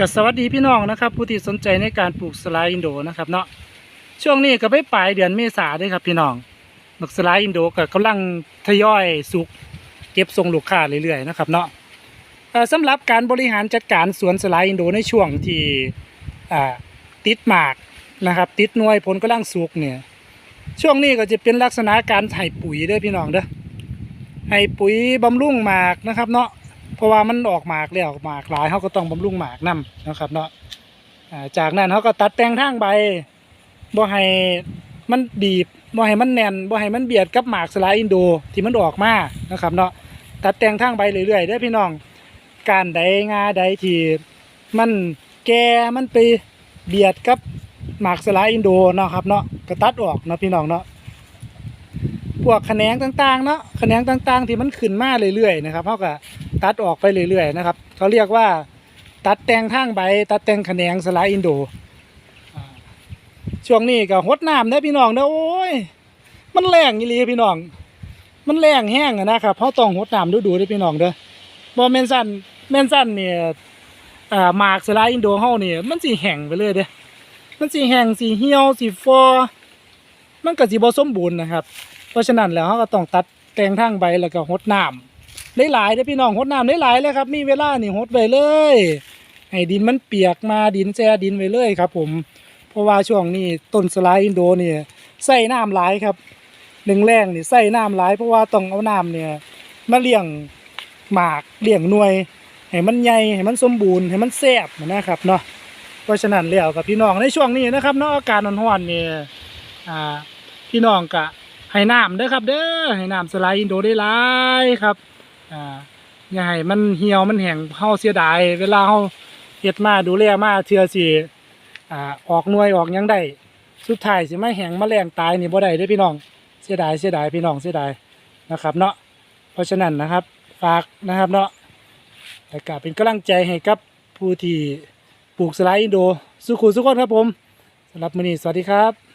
กับสวัสดีพี่น้องนะครับ ผู้ที่สนใจในการปลูกสลายอินโดนะครับเนาะช่วงนี้ก็ไปปลายเดือนเมษาด้วยครับพี่น้องดอกสลายอินโดก็กำลังทยอยสุก เก็บส่งลูกค้าเรื่อยๆนะครับเนาะสำหรับการบริหารจัดการสวนสลายอินโดในช่วงที่ติดหมากนะครับติดหน่วยผลกำลังสุกเนี่ยช่วงนี้ก็จะเป็นลักษณะการให้ปุ๋ยด้อพี่น้องเด้อให้ปุ๋ยบำรุงหมากนะครับเนาะ เพราะว่ามันออกหมากแล้วหมากหลายเขาก็ต้องบำรุงหมากนํนะครับ เนาะจากนั้นเขาก็ตัดแต่งทางใบบ่ให้มันดีบบ่ให้มันแน่นบ่ให้มันเบียดกับหมากสลายอินโดที่มันออกมานะครับ เนาะตัดแต่งทางใบเรื่อยๆเด้พี่น้อง การใดงาใดที่มันแก่มันไปเบียดกับหมากสลายอินโดเนาะครับเนาะก็ตัดออกเนาะพี่น้องเนาะพวกแขนงต่างๆเนาะแขนงต่างๆ ที่มันขึ้นมาเรื่อยๆนะครับเขาก็ ตัดออกไปเรื่อยๆนะครับเขาเรียกว่า ตัดแต่งทางใบ ตัดแต่งแขนงสลายอินโดช่วงนี้ก็หดน้ำเด้พี่น้องเด้อโอ้ยมันแรงอีหลีพี่น้อง มันแรงแห้งนะครับเขาะต้องหดน้ำดูๆเด้อพี่น้องเด้อบ่แม่นสันแม่นสันเนี่ยอ่าหมากสลายอินโดเฮาเนี่ยมันสิแห้งไปเลยเด้อมันสิแห้งสิเหี่ยวสิฟอมันก็สิบ่สมบูรณ์นะครับ เพราะฉะนั้นแล้วเขาก็ต้องตัดแต่งทางใบแล้วก็หดน้ำ หลายๆเด้พี่น้องหดน้ำได้หลายเลยครับมีเวลานี่หดไว้เลยให้ดินมันเปียกมาดินแช่ดินไว้เลยครับ ผม เพราะว่าช่วงนี้ต้นสลายอินโดเนี่ใส่น้ำหลายครับหนึ่งแรงนี่ใส่น้ำหลาย เพราะว่าต้องเอาน้ำเนี่ยมาเลี้ยงหมากเลี้ยงหน่วยให้มันใหญ่ให้มันสมบูรณ์ให้มันแซ่บนะครับเนาะเพราะฉะนั้นแล้วกับพี่น้องในช่วงนี้นะครับเนาะอากาศร้อนๆเนี่ยอ่าพี่น้องกะให้น้ำเด้อครับ เด้อให้น้ำสไลด์อินโดได้หลายครับ อ่าอย่าให้มันเหี่ยวมันแห้งเฮาเสียดาย เวลาเฮาเฮ็ดมาดูแลมาเทื่อสิอ่าออกหน่วยออกหยังได้สุดท้ายสิมาแห้งมาแรงตายนี่บ่ได้เด้อพี่น้อง เสียดายเสียดายพี่น้องเสียดายนะครับ เนาะเพราะฉะนั้นนะครับ ฝากนะครับเนาะแล้วก็เป็นกำลังใจให้กับผู้ที่ปลูกสไลด์อินโดสุขุสุขคนครับผมสำหรับมื้อนี้สวัสดีครับ